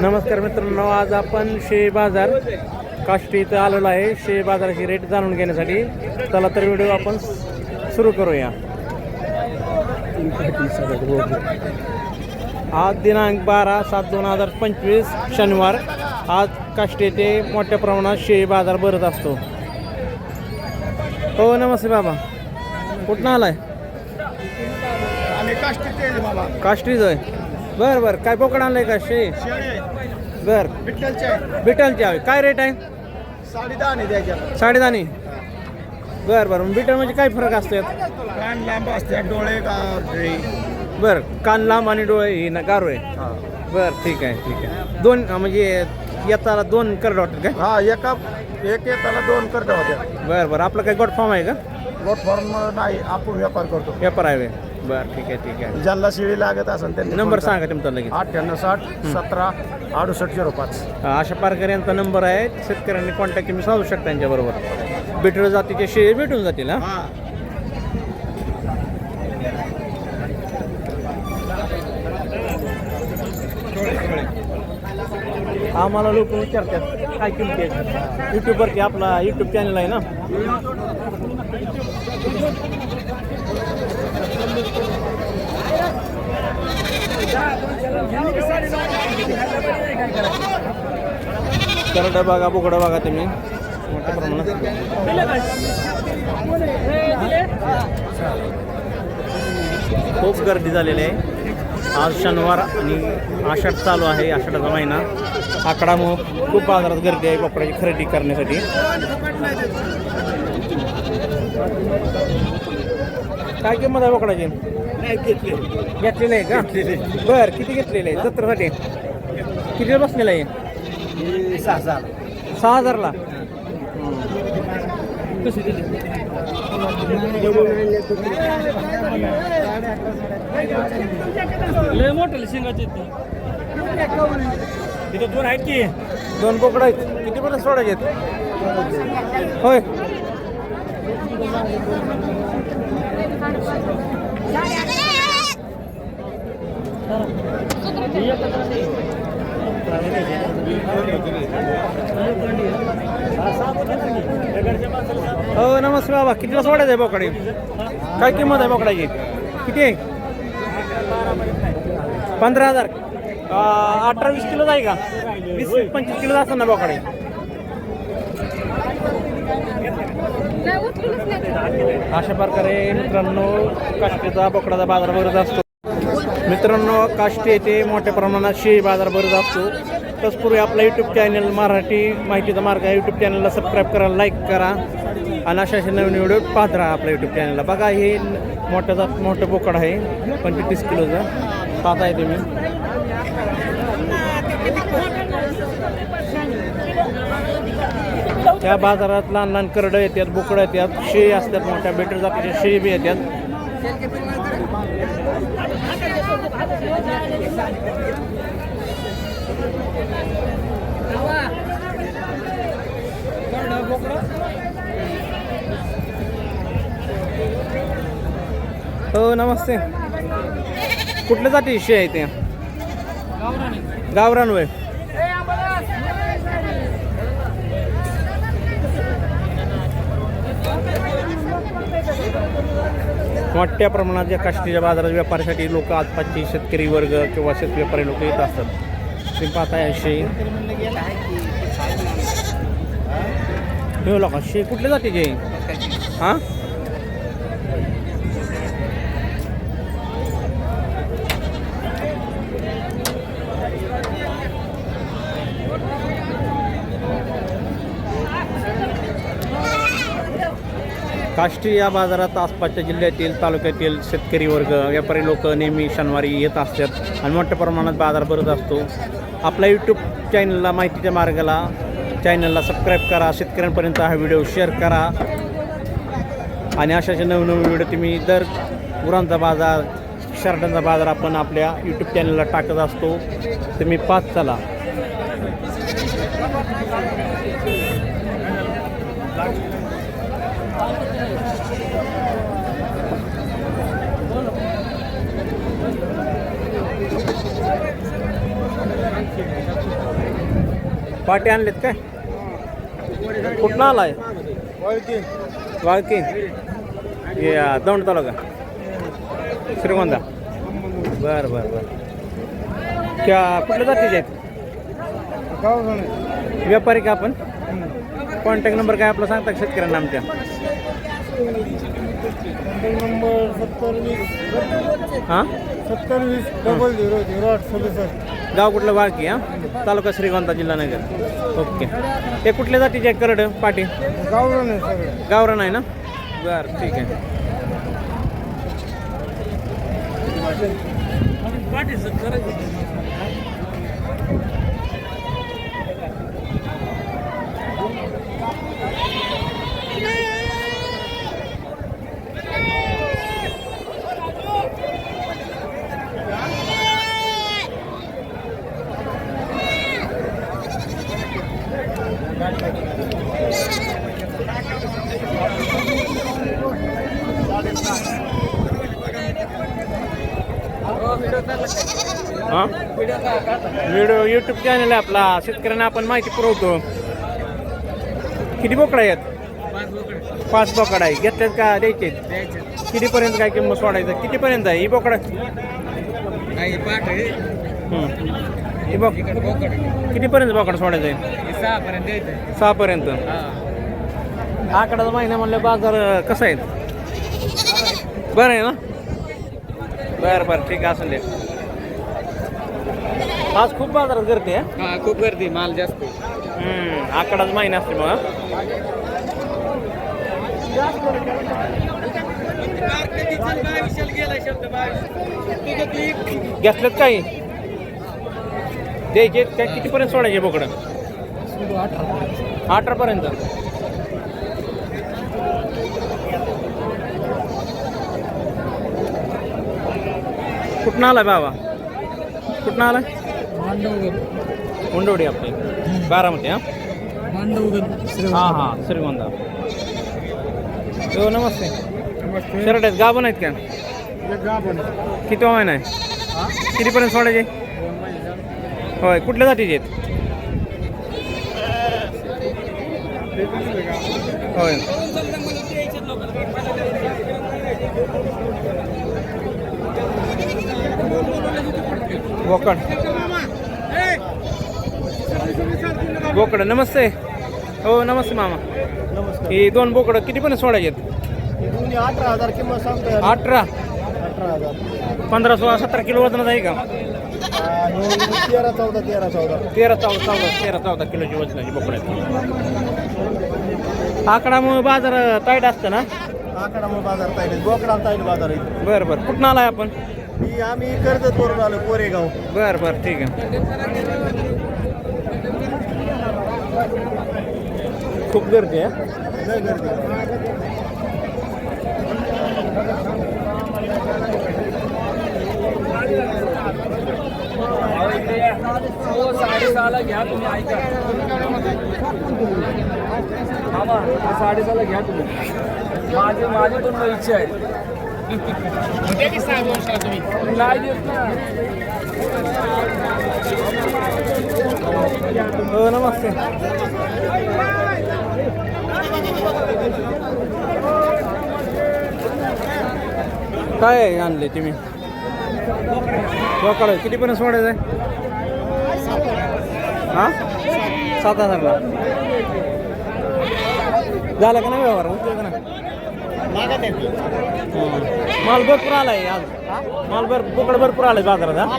नमस्कार मित्रांनो आज आपण शे बाजार काष्टी इथं आलेलो आहे. शे बाजाराची रेट जाणून घेण्यासाठी. चला तर व्हिडिओ आपण सुरू करूया. आज दिनांक बारा सात दोन हजार पंचवीस शनिवार. आज काष्टी येथे मोठ्या प्रमाणात शेळी बाजार भरत असतो. हो नमस्ते बाबा. कुठनं आलाय? काष्टीच आहे बरं बरं. काय बोकड आणलंय का शेळे बरं. विठ्ठलचे आहे. बिटलची हवी काय रेट आहे? साडे दहा नाही द्यायच्या साडेदानी बरं. बरं बिटल म्हणजे काय फरक असतो यात? कान लांब असते डोळे का हे. बरं. कान लांब आणि डोळे हे ना गारो आहे हा. बरं ठीक आहे ठीक आहे. दोन अं, म्हणजे येताला दोन करड वाटत काय? हा एका एक एकाला दोन करता होत्या. बरं बरं. आपलं काय गोट फॉर्म आहे का? लोट फॉर्म नाही आपण व्यापार करतो. व्यापार आहे. बरं ठीक आहे ठीक आहे. ज्यांना शिळी लागत असेल त्यांनी नंबर सांगा तुमचा लगेच. करा. अठ्ठ्याण्णव साठ सतरा अडुसष्ट झिरो पाच. अशा प्रकारे यांचा नंबर आहे. शेतकऱ्यांनी कॉन्टॅक्ट तुम्ही साधू शकता त्यांच्याबरोबर बिटर जातीचे शेळी भेटून जातील हा? हा. आम्हाला लोक विचारतात. काय किमती आहे यूट्यूबवरती आपला यूट्यूब चॅनल आहे ना? करडा बघा बोकडा बघा तुम्ही. मोठ्या प्रमाणात. खूप गर्दी झालेली आहे. आज शनिवार आणि आषाढ चालू आहे आषाढाचा महिना. आकडामुळं खूप बाजारात गर्दी आहे कपड्याची खरेदी करण्यासाठी. काय किंमत आहे बोकडाची घेतलेली आहे का? बर किती घेतलेले आहे? जत्रासाठी किती बसलेला आहे? सहा हजारला कशी दिली लय मोठे शिंगाचे तिथं दोन आहेत की? दोन बोकडं आहेत. किती पर्यंत सोडायचे आहेत? होय. हो नमस्कार बाबा. कितीला सोडायचं आहे बोकडे? काय किंमत आहे बोकडाची किती? आहे पंधरा हजार. अठरा वीस किलो आहे का? वीस पंचवीस किलो असं ना बोकडे. अशा प्रकारे मित्रांनो काष्टीचा बोकडाचा बाजार भरत असतो. मित्रांनो काष्टी येथे मोठ्या प्रमाणात शेळी बाजार भरत असतो. तसपूर्वी आपला यूट्यूब चॅनल मराठी माहितीचा मार्ग आहे. यूट्यूब चॅनलला सबस्क्राईब करा लाईक करा. आणि अशा असे नवीन व्हिडिओ पाहत राहा आपल्या यूट्यूब चॅनलला बघा हे मोठ्याचा मोठं बोकड आहे. पंचवीस किलोचं. पाहत आहे तुम्ही. त्या बाजारात लहान लहान करडं येतात बोकडं येतात शेळी असतात मोठ्या बेटर जातीच्या शेळी बी येतात. हो नमस्ते. कुठल्या जाती शे आहे ते? गावरान वय मोठ्या प्रमाणात या काष्टीच्या बाजारात व्यापारासाठी लोक आसपासचे शेतकरी वर्ग किंवा शेत व्यापारी लोक येत असतात. तुम्ही पाहताय शे हे लोक शे कुठल्या जातीचे हां? काष्टी या बाजारात आसपासच्या जिल्ह्यातील तालुक्यातील शेतकरी वर्ग व्यापारी लोक नेहमी शनिवारी येत असतात आणि मोठ्या प्रमाणात बाजार भरत असतो. आपल्या यूट्यूब चॅनलला माहितीच्या मार्गाला चॅनलला सबस्क्राईब करा. शेतकऱ्यांपर्यंत हा व्हिडिओ शेअर करा. आणि अशाचे अशा नवनवीन व्हिडिओ तुम्ही दर गुरांचा बाजार शर्टांचा बाजार आपण आपल्या यूट्यूब चॅनलला टाकत असतो. तुम्ही पाच चला. पाटे आणलेत काय? कुठला आलाय? वाळकी हे अं, दौंड तालुका. श्रीगोंदा. बरं बरं बरं. क्या कुठल्या जातीचे आहेत? व्यापारी का आपण? कॉन्टॅक्ट नंबर काय आपला सांगता शेतकऱ्यांना आमच्या? नंबर सत्तर वीस. हां? सत्तर वीस डबल झिरो झिरो आठ सदुसष्ट. गाव कुठलं वाळकी हां? तालुका श्रीगोंदा जिल्हा नगर. ओके. हे कुठल्या जातीचे आहेत करड पाटी? गावरान आहे सगळे. गावरान आहे ना? बरं ठीक आहे. हां व्हिडिओ यूट्यूब चॅनल आहे आपला. शेतकऱ्यांना आपण माहिती पुरवतो. किती बोकडा आहेत? पाच बोकडा आहे. घेतल्यात का द्यायचे? कितीपर्यंत काय किंमत सोडायचं? कितीपर्यंत आहे? ही बोकडा? हं. ही बोक कितीपर्यंत बोकडा सोडायचं आहे सहापर्यंत आकडाचा महिना म्हणलं बाजार कसा आहे? बरं आहे ना? बरं बरं. ठीक आहे असं आज खूप बाजारात करते हा खूप गर्दी माल जास्त आकडाच महिना असते मग? घेतल्यात काही? द्यायचे काय कितीपर्यंत सोडायचे बोकडं? अठरापर्यंत. कुठनं आलाय बाबा? कुठनं आलाय? मुंडवडी आपली. बारामती हां? हां हां श्रीगोंदा. हो नमस्ते. शर्ट आहेत गाभण आहेत का? किती महिना आहे? कितीपर्यंत सोडायचे? होय कुठल्या जातीचे आहेत? होय. बोकड. बोकड. नमस्ते. हो नमस्ते मामा. नमस्कार. ही दोन बोकड किती पण सोडायचे अठरा हजार किंमत सांगतोय अठरा. अठरा हजार. पंधरा सोळा सतरा किलो वजनात आहे का? तेरा चौदा तेरा चौदा. तेरा चौदा चौदा तेरा चौदा किलोची वजनाची बोकड आहेत. आकडामुळे बाजार टाईट असतं ना? आकडा मग बाजार ताईले बोकडा ताईले बाजार आहे. बरं बरं. कुठं आलाय आपण? आम्ही कर्जत वरून आलो कोरेगाव. बरं बरं. ठीक आहे. खूप गर्दी आहे. गर्दी साडेसहाला घ्या तुम्ही ऐका बाबा साडेसहाला घ्या तुम्ही. माझे माझी पण इच्छा आहे नाही देत ना. हो नमस्ते. काय आणले तुम्ही? बोकड कितीपर्यंत सोडायचं आहे? हां? सात हजारला. झालं का नाही व्यवहार? होतो का नाही. माल भरपूर आलाय आज. माल भर बोकड भरपूर आलाय बाजारात हा?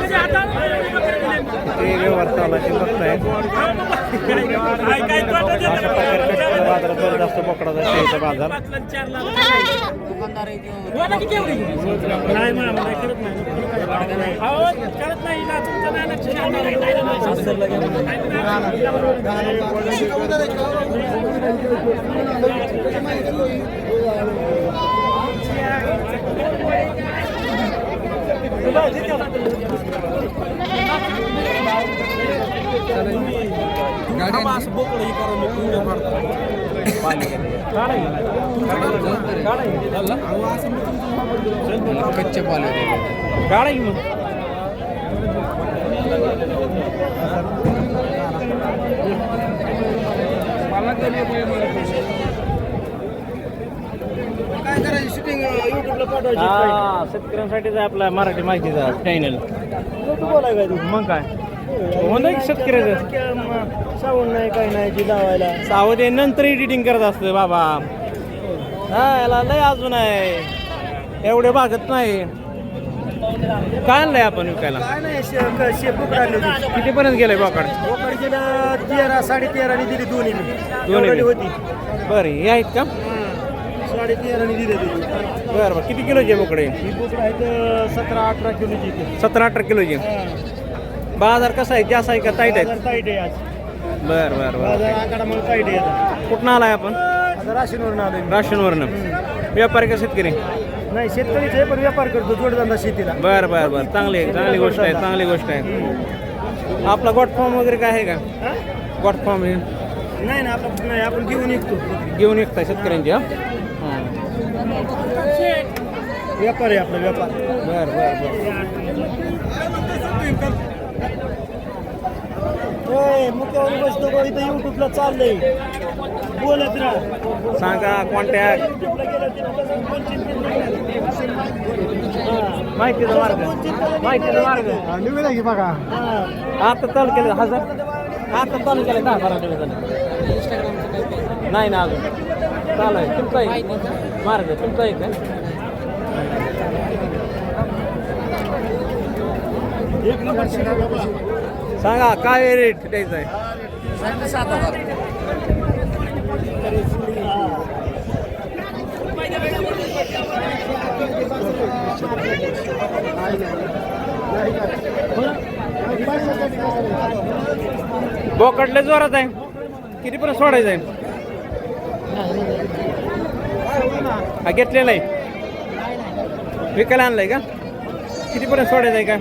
व्यवहार चालू आहे. ते बघताय अशा प्रकारे बाजारात बरं जास्त बोकडाचा शेळीचा बाजार नाही करत नाही करत नाही कच्चे पाले काढा की मग काय युट्यूबला पाठवायची हा शेतकऱ्यांसाठीच आहे आपला मराठी माहितीचा चॅनल बोलाय काय तू? मग काय? की शेतकऱ्याचं. सावून नाही काही नाही जी लावायला. सावध नंतर एडिटिंग करत असतं बाबा. हा याला लय अजून आहे. एवढे भागत नाही. काय आणलंय आपण विकायला? काय नाही शे क- शेपूट काढली होती. कितीपर्यंत गेलंय बोकाड? तेरा साडे तेराने दिली दोन्ही मी दोन्ही एवढी बी. होती. बरं हे आहेत का? साडे बरं बरं. किती किलोचे बोकडे ही बोकड आहेत सतरा अठरा किलोची इथे सतरा अठरा किलोचे बाजार कसा आहे? जास्त आहे का टाईट आहे बाजार टाईट आहे आज. बरं बरं बरं. बाजार आकाडामुळे टाईट आहे आता. आलाय आपण? आता राशीनवरून आलोय मी. राशनवरनं. व्यापारी का शेतकरी? नाही शेतकरीच आहे पण व्यापार करतो जोडधंदा शेतीला. बरं बरं बरं. चांगली आहे चांगली गोष्ट आहे चांगली गोष्ट आहे. आपला गॉट फॉर्म वगैरे काय आहे का? हा? गॉट फॉर्म हे नाही ना आपण नाही आपण घेऊन निघतो. घेऊन येत शेतकऱ्यांची हां. व्यापार आहे आपला व्यापार. बरं बरं बरं. मुख्यवर बसतो बघ इथं युट्यूबला चाललंय. बोलत राहा. सांगा कॉन्टॅक्ट माहितीचा मार्ग. माहितीचा मार्ग. निघाला की बघा. आता चालू केलं हजार. आता चालू केलं दहा बारा नाही ना अजून. चालू आहे तुमचा आहे मार्ग तुमचा आहे का? एक नंबर शिका बाबा. सांगा काय रेट द्यायचा आहे? सात हजार. बोकडले जोरात आहे. कितीपर्यंत सोडायचं आहे? हा घेतलेला आहे. विकायला आणलाय का? कितीपर्यंत सोडायचं आहे का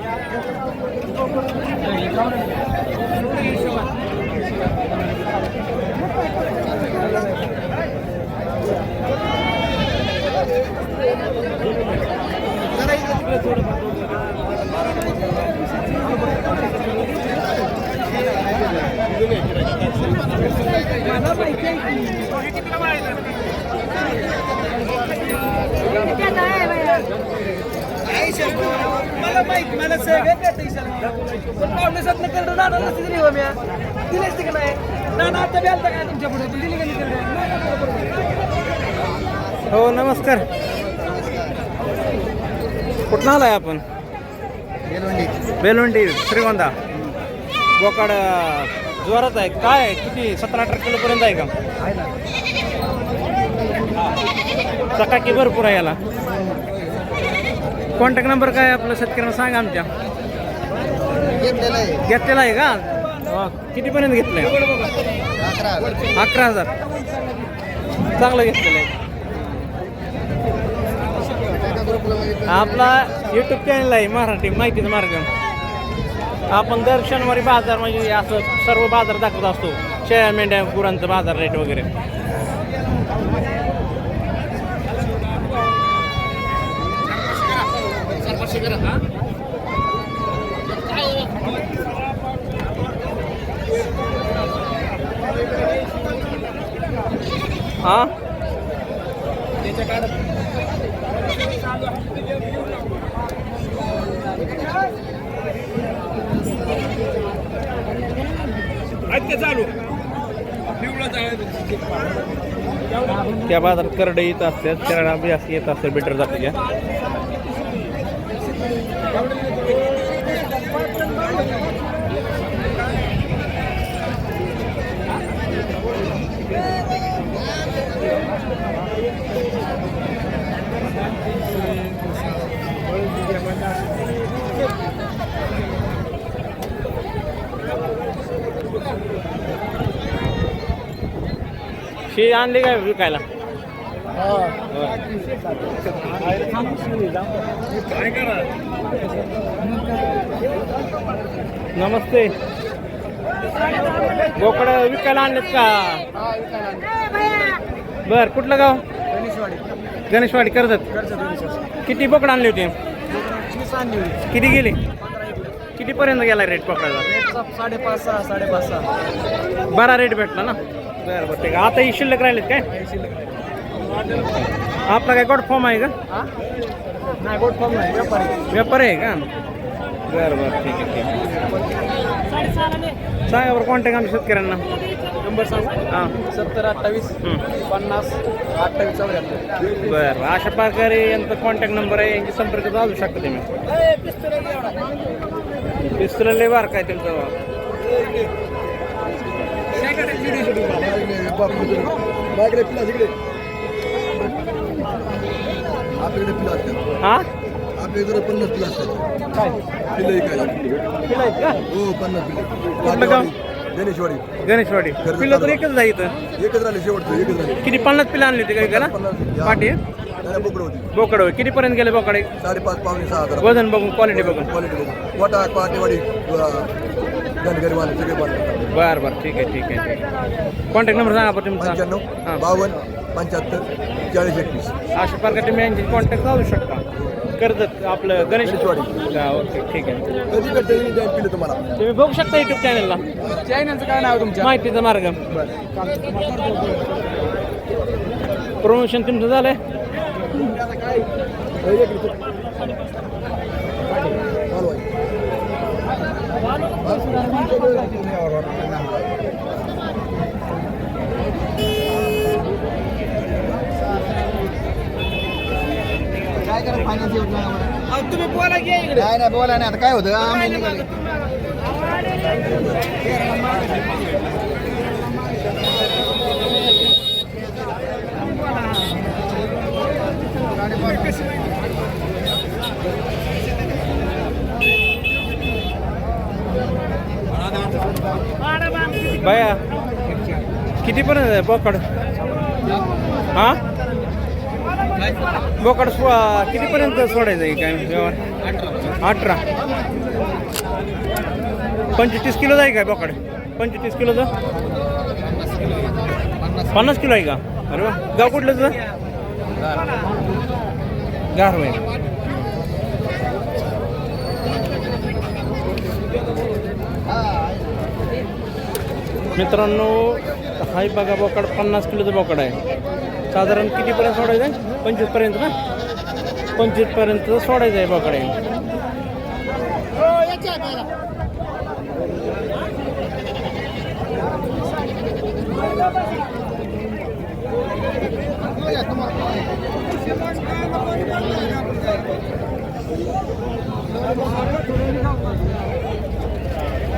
मला माहीत मला सगळं कळतं पण पावणे सात नंतर नाना नसते दिली हो म्या दिली असते का नाही नाना आता बी आलता काय तुमच्यापुढे दिली का नाही हो नमस्कर. कुठं आलाय आपण? बेलवंडी श्रीगोंदा. बोकाड जोरात आहे. काय आहे? किती? सतरा अठरा किलोपर्यंत आहे का? चटाकी भरपूर आहे याला. कॉन्टॅक्ट नंबर काय आहे आपलं शेतकऱ्यांना सांगा आमच्या. घेतलेला आहे. का? हा, कितीपर्यंत घेतलंय? अकरा हजार. चांगलं घेतलेलं आहे. आपला यूट्यूब चॅनल आहे मराठी माहितीचा मार्ग आपण दर शनिवारी बाजार म्हणजे असं सर्व बाजार दाखवत असतो. शेळ्या मेंढ्या गुरांचं बाजार रेट वगैरे. हा? चालू. त्या बाजारात करडे येत असतात शेळ्या बी असं येत असतात बेटर जातीच्या शी आणली काय विकायला? नमस्ते. बोकड विकायला आणलेत का? बर कुठलं गाव? गणेशवाडी कर्जत. किती बोकड आणली होती? किती गेली? किती पर्यंत गेला रेट पकडायला साडेपाच सहा साडेपाच सहा. बरा रेट भेटला ना? बरं बरं ठीक आहे. आता ही शिल्लक राहिलेत काय? आपला काय गोड फॉर्म आहे का? नाही गोट फॉर्म नाही व्यापारी. व्यापार आहे का? बरं बरं ठीक आहे ठीक आहे. सांगा बरं कॉन्टॅक्ट आमच्या शेतकऱ्यांना. नंबर सांग. हां. सत्तर अठ्ठावीस. पन्नास अठ्ठावीस चौऱ्याहत्तर. बरं अशा प्रकारे यांचा कॉन्टॅक्ट नंबर आहे यांची संपर्क साधू शकता तुम्ही. पिस्तुल लय बार काय तुमचं. आपल्याकडे पिलं असतात पन्नास पिलं असतात काय पिलं पिला आहेत का हो? पन्नास पिलं गाव? गणेशवाडी. गणेशवाडी पिलं तर एकच आहे एकच राहिले शेवटचं एकच राहिले किती? पन्नास पिलं आणली होती काही का पाठी बोकड होती बोकड होय. किती पर्यंत गेले बोकडे? साडेपाच पावणे सहा हजार वजन बघून क्वालिटी बघून. क्वालिटी बघून वाटा पाटेवाडी गणगरी माल सगळे माल बरं बरं. ठीक आहे ठीक आहे. कॉन्टॅक्ट नंबर सांगा बरं तुमचा पंच्याण्णव हां. बावन्न पंच्याहत्तर चाळीस एकवीस. अशा प्रकारे तुम्ही यांची कॉन्टॅक्ट साधू शकता. कर्जत आपलं गणेश गणेशवाडी. हा, ओके ठीक आहे. कधी पिलं तुम्हाला? तुम्ही बघू शकता युट्यूब चॅनलला चॅनलचं काय नाव तुमच्या? माहितीचा मार्ग. प्रमोशन तुमचं झालंय? तुम्ही बोला की इकडे. नाही नाही बोला नाही आता काय होतं? आम्ही निघाले. बाया कितीपर्यंत आहे बोकड. हा? बोकड सो कितीपर्यंत सोडायचं आहे काय व्यवहार? अठरा. पंचवीस किलोचं आहे काय बोकड? पंचवीस किलोचं? पन्नास किलो आहे का? अरे वा. गाव कुठलं तुझं? गारवाय मित्रांनो हाय बघा बोकड पन्नास किलोचं बोकड आहे. साधारण कितीपर्यंत सोडायचं आहे? पंचवीसपर्यंत ना? पंचवीसपर्यंत सोडायचं आहे बोकड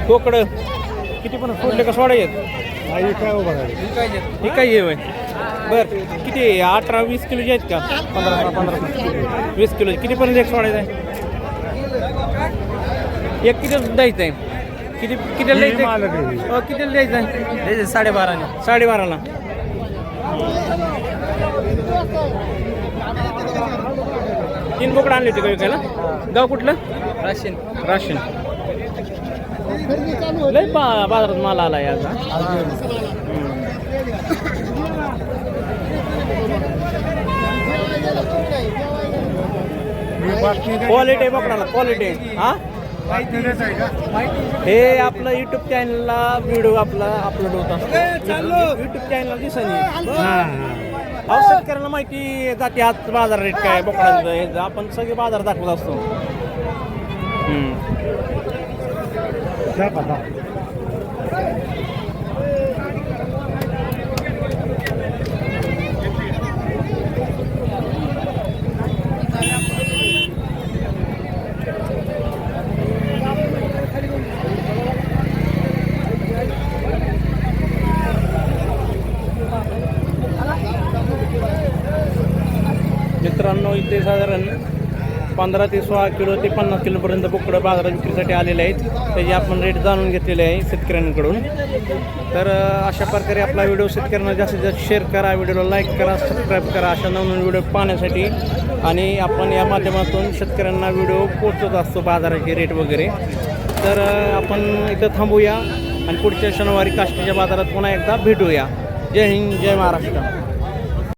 बोकड किती पण सोडले का सोडायचे? हे काय आहे होय? बर किती? अठरा वीस किलोचे आहेत का? पंधरा पंधरा वीस किलो. कितीपर्यंत एक सोडायचं आहे? एक किती द्यायचं आहे? किती कितीला द्यायचं आहे? कितीला द्यायचं आहे? साडेबाराने साडेबाराला. तीन बोकडं आणली होती का विकायला? गाव कुठलं? राशीन. राशन. लय बा बाजारात माल आला याचा क्वालिटी बघणार क्वालिटी हा? हे आपलं युट्यूब चॅनलला व्हिडिओ आपला अपलोड होत असतो. युट्यूब चॅनल दिसानी अहो शेतकऱ्यांना माहिती जाते आज बाजार रेट काय बोकडांचं. हे आपण सगळे बाजार दाखवत असतो. ते साधारण पंधरा ते सोळा किलो ते पन्नास किलोपर्यंत बोकडं बाजारात विक्रीसाठी आलेले आहेत. त्याची आपण रेट जाणून घेतलेले आहे शेतकऱ्यांकडून. तर अशा प्रकारे आपला व्हिडिओ शेतकऱ्यांना जास्तीत जास्त शेअर करा व्हिडिओला लाईक करा सबस्क्राईब करा अशा नवनवीन व्हिडिओ पाहण्यासाठी. आणि आपण या माध्यमातून शेतकऱ्यांना व्हिडिओ पोचवत असतो बाजाराचे रेट वगैरे. तर आपण इथं थांबूया आणि पुढच्या शनिवारी काष्टीच्या बाजारात पुन्हा एकदा भेटूया. जय हिंद जय महाराष्ट्र.